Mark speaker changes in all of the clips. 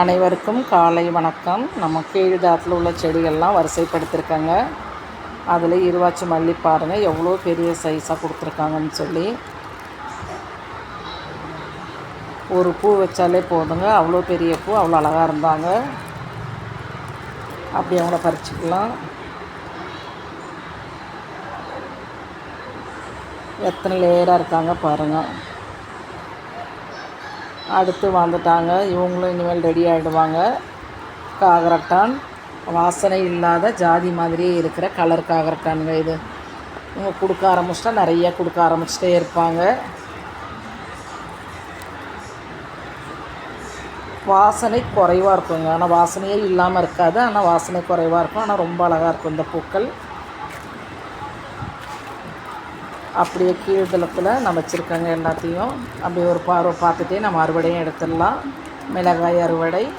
Speaker 1: அனைவருக்கும் காலை வணக்கம். நம்ம கீழ்தாட்டில் உள்ள செடிகள்லாம் வரிசைப்படுத்திருக்காங்க. அதில் இருவாச்சி மல்லி பாருங்கள் எவ்வளோ பெரிய சைஸாக கொடுத்துருக்காங்கன்னு சொல்லி. ஒரு பூ வச்சாலே போதுங்க. அவ்வளோ பெரிய பூ அவ்வளோ அழகாக இருந்தாங்க. அப்படி அவங்கள பறிச்சுக்கலாம். எத்தனை லேயராக இருக்காங்க பாருங்கள் அடுத்து வந்துட்டாங்க. இவங்களும் இனிமேல் ரெடி ஆகிடுவாங்க காகரட்டான் வாசனை இல்லாத ஜாதி மாதிரியே இருக்கிற கலர் காகரட்டானுங்க இது. இவங்க கொடுக்க ஆரம்பிச்சிட்டா நிறைய கொடுக்க ஆரம்பிச்சிட்டே இருப்பாங்க. வாசனை குறைவாக இருக்குங்க. ஆனால் வாசனையே இல்லாமல் இருக்காது. ஆனால் வாசனை குறைவாக இருக்கும். ஆனால் ரொம்ப அழகாக இருக்கும் இந்த பூக்கள். அப்படியே கீழ்தளத்தில் நான் வச்சுருக்கேங்க எல்லாத்தையும். அப்படியே ஒரு பார்வை பார்த்துட்டே நம்ம அறுவடையும் எடுத்துடலாம். மிளகாய் அறுவடை.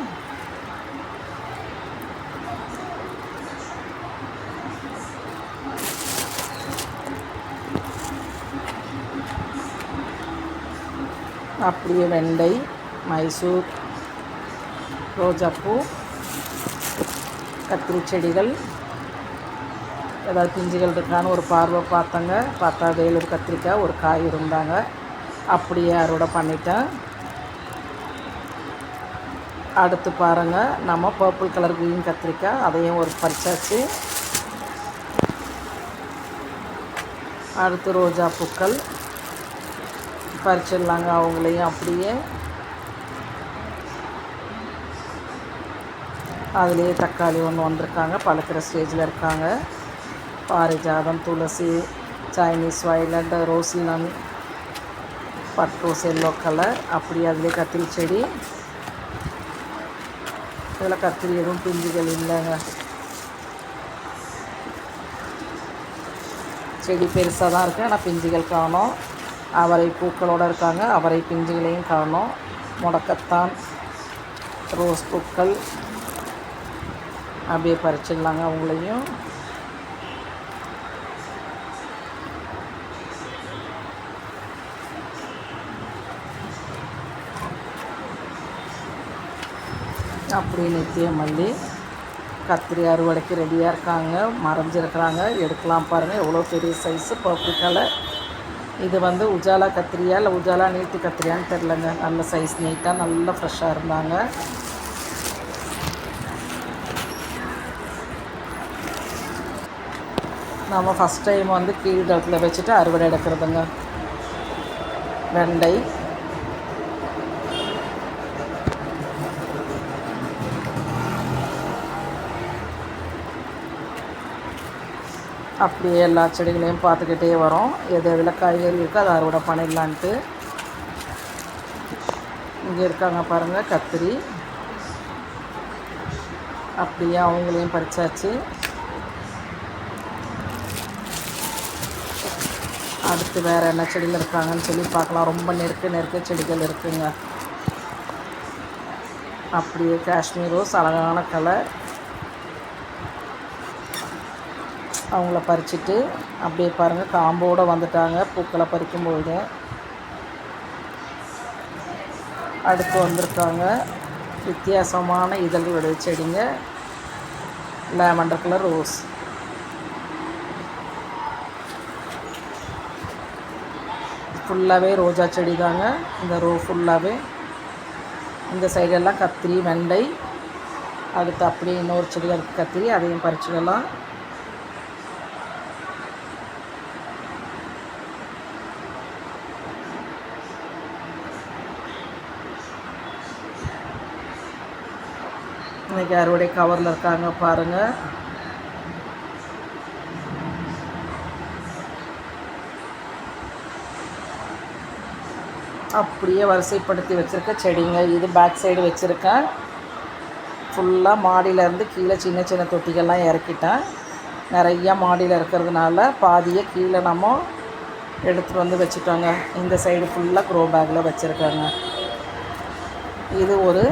Speaker 1: அப்படியே வெண்டை மைசூர் ரோஜாப்பூ கத்திரி செடிகள். ஏதாவது பிஞ்சுகள் இருக்கான்னு ஒரு பார்வை பார்த்தங்க. பார்த்தா வேலூர் கத்திரிக்காய் ஒரு காய் இருந்தாங்க. அப்படியே அறுவடை பண்ணிட்டேன். அடுத்து பாருங்கள் நம்ம பர்பிள் கலர் க்ரீன் கத்திரிக்காய் அதையும் ஒரு பறிச்சாச்சு. அடுத்து ரோஜா பூக்கள். பறிச்சிடலாங்க அவங்களையும் அப்படியே. அதுலேயே தக்காளி ஒன்று வந்திருக்காங்க பழுக்கிற ஸ்டேஜில் இருக்காங்க. பாரிஜாதம் துளசி சைனீஸ் வைலட் ரோசினன் பட் ரோஸ் எல்லோ கலர் அப்படி அதில் கத்திரி செடி. இதில் கத்திரி எதுவும் பிஞ்சுகள் இல்லைங்க. செடி பெருசாக தான் இருக்குது ஆனால் பிஞ்சுகள் காணும். அவரை பூக்களோடு இருக்காங்க அவரை பிஞ்சுகளையும் காணும். முடக்கத்தான் ரோஸ் பூக்கள். அப்படியே பறிச்சிடலாங்க அவங்களையும். அப்படி நித்திய மல்லி. கத்திரி அறுவடைக்கு ரெடியாக இருக்காங்க. மறைஞ்சிருக்கிறாங்க. எடுக்கலாம் பாருங்கள் எவ்வளோ பெரிய சைஸு பர்பிள் கலர் இது வந்து உஜாலா கத்திரியா இல்லை உஜாலா நீட்டு கத்திரியான்னு தெரிலங்க நல்ல சைஸ் நீட்டாக நல்ல ஃப்ரெஷ்ஷாக இருந்தாங்க. நம்ம ஃபஸ்ட் டைம் வந்து கீழ்தளத்தில் வச்சுட்டு அறுவடை எடுக்கிறதுங்க. வெண்டை அப்படியே எல்லா செடிகளையும் பார்த்துக்கிட்டே வரோம். எது எதில் காய்கறி இருக்கோ அதை அறுவடை பண்ணிடலான்ட்டு. இங்கே இருக்காங்க பாருங்கள் கத்திரி. அப்படியே அவங்களையும் பறிச்சாச்சு. அடுத்து வேறு என்ன செடியில் இருக்காங்கன்னு சொல்லி பார்க்கலாம். ரொம்ப நெருக்க நெருக்க செடிகள் இருக்குங்க. அப்படியே காஷ்மீர் ரோஸ் அழகான கலர் அவங்கள பறிச்சுட்டு அப்படியே பாருங்கள் காம்போடு வந்துட்டாங்க பூக்களை பறிக்கும்பொழுது. அடுத்து வந்திருக்காங்க. வித்தியாசமான இதழ்களுடைய செடிங்க. லேமண்டர் கலர் ரோஸ் ஃபுல்லாகவே ரோஜா செடி தாங்க. இந்த ரோ ஃபுல்லாகவே இந்த சைடெல்லாம் கத்திரி வெண்டை. அடுத்து அப்படியே இன்னொரு செடி இருக்குது கத்திரி அதையும் பறிச்சிடலாம். இன்றைக்கி அறுவடை கவரில் இருக்காங்க பாருங்கள் அப்படியே வரிசைப்படுத்தி வச்சுருக்க செடிங்க. இது பேக் சைடு வச்சுருக்கேன் ஃபுல்லாக மாடியிலேருந்து கீழே சின்ன சின்ன தொட்டிகள்லாம் இறக்கிட்டேன். நிறையா மாடியில் இருக்கிறதுனால பாதியை கீழே நம்ம எடுத்துகிட்டு வந்து வச்சுட்டோங்க. இந்த சைடு ஃபுல்லாக க்ரோ பேக்கில் வச்சுருக்காங்க. இது ஒரு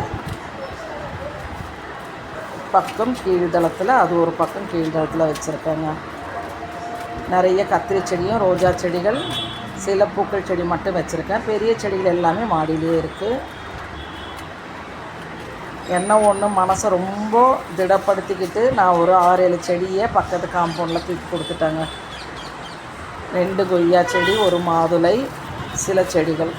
Speaker 1: பக்கம் கீழ்தளத்தில் அது ஒரு பக்கம் கீழ்தளத்தில் வச்சுருக்கேங்க. நிறைய கத்திரி செடியும் ரோஜா செடிகள் சில பூக்கள் செடி மட்டும் வச்சுருக்கேன். பெரிய செடிகள் எல்லாமே மாடியிலே இருக்குது என்ன ஒன்று மனசை ரொம்ப திடப்படுத்திக்கிட்டு நான் ஒரு ஆறு ஏழு செடியை பக்கத்து காம்பவுண்டில் தூக்கி கொடுத்துட்டேங்க. ரெண்டு கொய்யா செடி ஒரு மாதுளை சில செடிகள்.